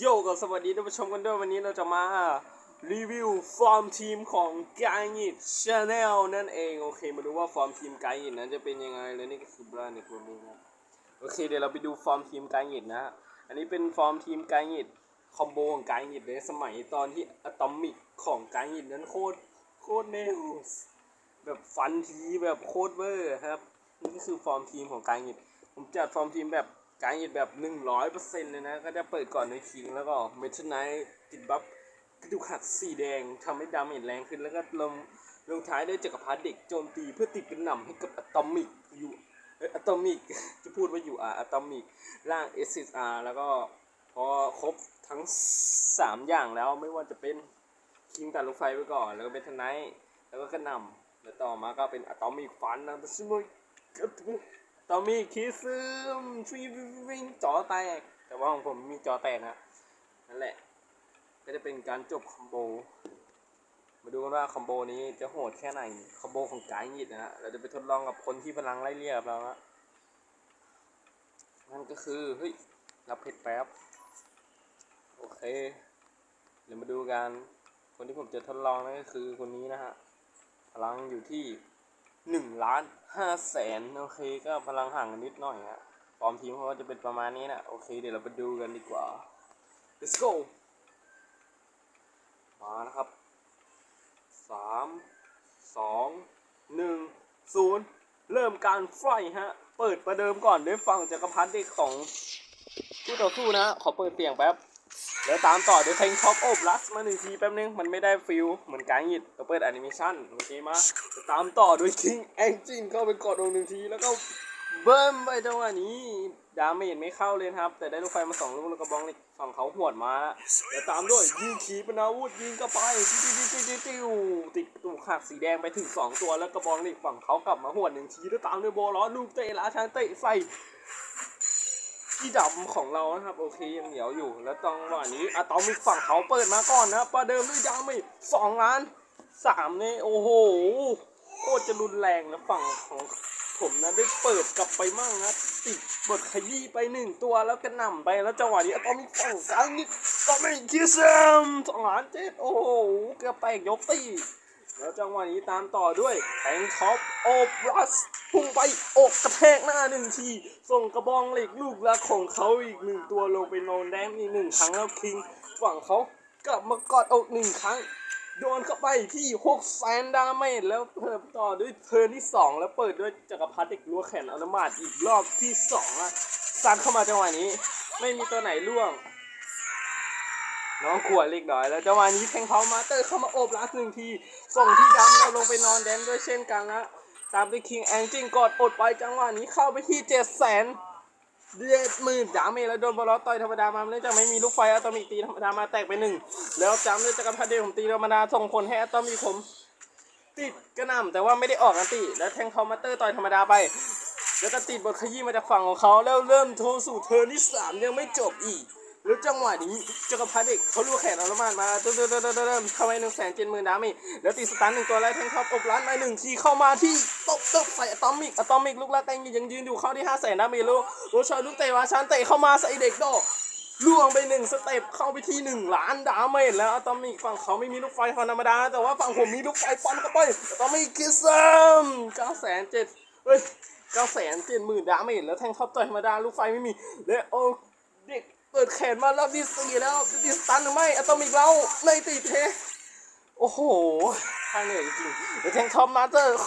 โยกับสวัสดีท่านผู้ชมกันด้วยวันนี้เราจะมารีวิวฟอร์มทีมของไกายิดชาแนลนั่นเองโอเคมาดูว่าฟอร์มทีมไกายิดนั้นจะเป็นยังไงและนี่ก็คือบราในคนนี้นะโอเคเดี๋ยวเราไปดูฟอร์มทีมไกายิดนะอันนี้เป็นฟอร์มทีมไกายิดคอมโบของไกายิดในสมัยตอนที่อะตอมิกของไกายิดนั้นโคตรโคตรเนวแบบฟันทีแบบโคตรเวอร์ครับนี่ก็คือฟอร์มทีมของไกายิดผมจัดฟอร์มทีมแบบ การหยิบแบบหนึ่งร้อยเปอร์เซ็นต์เลยนะ ก็จะเปิดก่อนในคิงแล้วก็เมทัลไนท์ติดบัฟกระดูกหักสีแดงทำให้ดาเมจแรงขึ้น แล้วก็ลงลงท้ายด้วยจักรพรรดิเด็กโจมตีเพื่อติดกระหน่ำให้กับอะตอมิกอยู่อะตอมิกจะพูดว่าอยู่อะอะตอมิกร่าง SSR แล้วก็พอครบทั้ง 3 อย่างแล้วไม่ว่าจะเป็นคิงตัดลูกไฟไว้ก่อน แล้วก็เมทัลไนท์แล้วก็กระหน่ำแล้วต่อมาก็เป็นอะตอมิกฟันนะแต่ซึ่งมันก็ถึง ตอมีคิซึมฟีวิ่งจอแตก แต่ว่าของผมมีจอแตกนะนั่นแหละ ก็จะเป็นการจบคอมโบ มาดูกันว่าคอมโบนี้จะโหดแค่ไหน คอมโบของกายหยิดนะฮะ เราจะไปทดลองกับคนที่พลังไล่เรียบเราฮะนั่นก็คือ เฮ้ย รับเพชรแป๊บ โอเค เดี๋ยวมาดูกัน คนที่ผมจะทดลองนั่นก็คือคนนี้นะฮะ พลังอยู่ที่ หนึ่งล้านห้าแสนโอเคก็พลังห่างกันนิดหน่อยฮะฟอร์มทีมเขาจะเป็นประมาณนี้นะโอเค เดี๋ยวเราไปดูกันดีกว่า let's go มานะครับสามสองหนึ่งศูนย์เริ่มการไฟฮะ เปิดประเดิมก่อนด้วยฟังจักรพรรดิเด็กของผู้ต่อสู้นะ ขอเปิดเสียงแป๊บ แล้วตามต่อเด้วยแทงท็อปโอบลัสมาหนึ่งทีแป๊บนึง มันไม่ได้ฟิลเหมือนการหยิดเราเปิดแอนิเมชันโอเคมาตามต่อด้วยคิงแองจินเข้าไปกดลงหนึ่งที แล้วก็เบิ้มไปจังหวะนี้ดาเมจไม่เข้าเลยครับ แต่ได้ลูกไฟมาสองลูกแล้วก็บองเหล็กฝั่งเขาหวดมาแล้วตามด้วยยิงขีปนาวุธยิงเข้าไปติ้วติ้วติวติวติดตูหักสีแดงไปถึงสองตัวแล้วก็บองเหล็กฝั่งเขากลับมาหวดหนึ่งทีแล้วตามด้วยโบล้อลูกเตะราชันเตะใส่ ที่ดำของเรานะครับ โอเคยังเหนียวอยู่ แล้วตอนวันนี้อะตอมิกฝั่งเขาเปิดมาก่อนนะประเดิมด้วยดาเมจสองล้านสามเนี่ยโอ้โหโคตรจะรุนแรงนะฝั่งของผมนะได้เปิดกลับไปมั่งนะติดบทขยี้ไปหนึ่งตัวแล้วก็นำไปแล้วจังหวะนี้อะตอมิกฝั่งกลางนี่ก็ไม่คิดซ้ำสองล้านเจ็ดโอ้โหเกือบแตกยกตี แล้วจังหวะนี้ตามต่อด้วยแทงท็อปโอบรัสพุ่งไปอกกระแทกหน้าหนึ่งที ส่งกระบองเหล็กลูกรักของเขาอีกหนึ่งตัวลงไปนอนแดงอีกหนึ่งครั้งแล้วคิงฝั่งเขากลับมากอดอกหนึ่งครั้ง โดนเข้าไปที่6แสนดาเมจแล้วเพิ่มต่อด้วยเทิร์นที่2แล้วเปิดด้วยจักรพรรดิเด็กลัวแขนอนุมาตอีกรอบที่2อะซัดเข้ามาจังหวะนี้ ไม่มีตัวไหนล่วง น้องขวดเล็กน้อย แล้วจังหวะนี้แทงเขามาเตอร์เข้ามาโอบลัสหนึ่งที ส่งที่ดำเราลงไปนอนแดนด้วยเช่นกันละตามด้วยคิงแองจิงกอดอดไปจังหวะนี้เข้าไปที่เจ็ดแสนเจ็ดหมื่นดาเมจแล้วโดนบอลต่อยธรรมดามาเนื่องจากไม่มีลูกไฟอะตอมิกตีธรรมดามาแตกไปหนึ่งแล้วจำด้วยจักรพรรดิเดผมตีธรรมดาส่งผลให้อะตอมิกผมติดกระหน่ำแต่ว่าไม่ได้ออกอันติ แล้วแทงเขามาเตอร์ต่อยธรรมดาไป แล้วก็ติดบทขยี้มาจากฝั่งของเขาแล้วเริ่มโทรสู่เทิร์นที่สามยังไม่จบอีก แล้วจังหวะนี้จักรพรรดิเด็กเขาลูกแขนเอาละมานมาเติมเติมเติมเติมเข้าไปหนึ่งแสนเจ็ดหมื่นดาเมจแล้วตีสตันหนึ่งตัวแล้วแทงท็อปอบล้านมาหนึ่งทีเข้ามาที่ตบตบใส่อะตอมิกอะตอมิกลูกละแตงยังยืนอยู่เข้าที่ห้าแสนดาเมจลูกโรชอยลูกเตะวาชันเตะเข้ามาใส่เด็กโดล่วงไปหนึ่งสเต็ปเข้าไปที่หนึ่งล้านดาเมจแล้วอะตอมิกฝั่งเขาไม่มีลูกไฟธรรมดา แต่ว่าฝั่งผมมีลูกไฟปันเข้าไปอะตอมิกคิสซัมเก้าแสนเจ็ดเฮ้ยเก้าแสนเจ็ดหมื่นดาเมจแล้วแทงท็อปต่อยธรรมดาลูกไฟไม่มีและโอ ด็กเปิดแขนมารอบที่สี่แล้วจะติดสตันหรือไม่อะตอมิกเราในติดเทโอ้โหทางเหนื่อยจริงเดี๋ยวแทงท็อปมาสเตอร์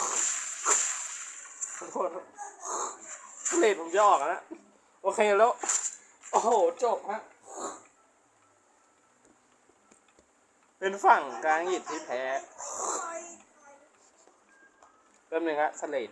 ขอโทษเลดผมจะออกนะโอเคแล้ว โอ้โห จบฮะเป็นฝั่งกลางหยิดที่แพ้แป๊บนึงฮะสเลด